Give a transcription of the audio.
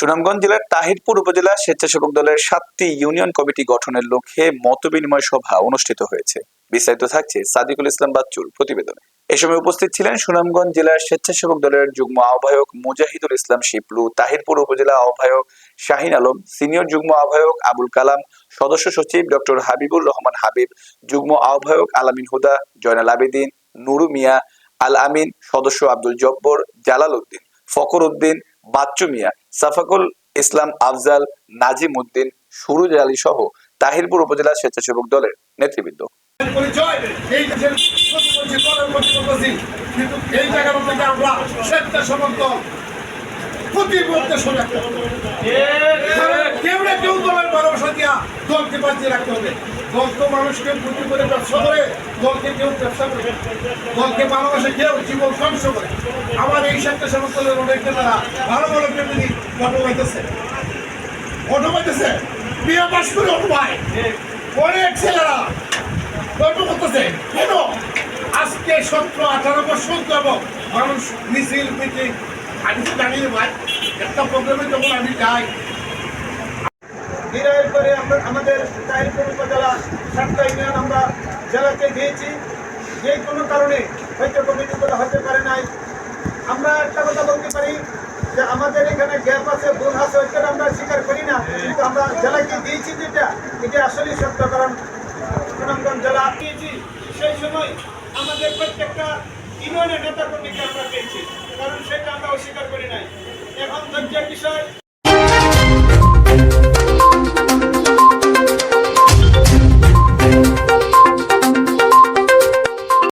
সুনামগঞ্জ জেলার তাহিরপুর উপজেলা স্বেচ্ছাসেবক দলের সাতটি ইউনিয়ন কমিটি গঠনের লক্ষ্যে মতবিনিময় সভা অনুষ্ঠিত হয়েছে। বিস্তারিত থাকছে সাদিকুল ইসলাম বাচ্চুর প্রতিবেদনে। এ সময় উপস্থিত ছিলেন সুনামগঞ্জ জেলার স্বেচ্ছাসেবক দলের যুগ্ম আহ্বায়ক মুজাহিদুল ইসলাম শিপলু তাহিরপুর উপজেলা আহ্বায়ক শাহিন আলম, সিনিয়র যুগ্ম আহ্বায়ক আবুল কালাম, সদস্য সচিব ডক্টর হাবিবুর রহমান হাবিব, যুগ্ম আহ্বায়ক আলামিন হুদা, জয়নাল আবেদিন, নুরু মিয়া, আল আমিন, সদস্য আব্দুল জব্বর, জালাল উদ্দিন ফকর উদ্দিন, বাচ্চু মিয়া সাফাকুল ইসলাম আফজাল নাজিম উদ্দিন সুরুজ আলী সহ তাহিরপুর উপজেলা স্বেচ্ছাসেবক দলের নেতৃবৃন্দ। এই দলকে বাঁচিয়ে রাখতে হবে। দল তো মানুষকে পুঁজি করে ব্যবসা করে, দলকে কেউ ব্যবসা করে দলকে ভালোবাসে কেউ, জীবন ধ্বংস করে। আমার এই স্বেচ্ছাসেবক দলের অনেক নেতারা ভালো ভালো প্রেমী অটো পাইতেছে অটো পাইতেছে বিয়ে পাস করে অটো পায় অনেক ছেলেরা গল্প করতেছে। কেন? আজকে সতেরো, আঠারো বছর যাব মানুষ মিছিল, মিটিং আমি তো জানি ভাই, একটা প্রোগ্রামে যখন আমি যাই বিনয়ের করে আমরা আমাদের তাহিরপুর উপজেলা সাতটা ইউনিয়ন আমরা জেলাকে দিয়েছি। যে কোনো কারণে হয়তো কমিটিগুলো হতে পারে নাই। আমরা একটা কথা বলতে পারি যে আমাদের এখানে গ্যাপ আছে ভুল আছে ওইটা আমরা স্বীকার করি না। কিন্তু আমরা জেলাকে দিয়েছি যেটা এটা আসলেই সত্য কারণ সুনামগঞ্জ জেলা দিয়েছি। সেই সময় আমাদের প্রত্যেকটা ইউনিয়নের নেতা কর্মীকে আমরা পেয়েছি কারণ সেটা আমরা অস্বীকার করি নাই। এখন ধৈর্যের বিষয়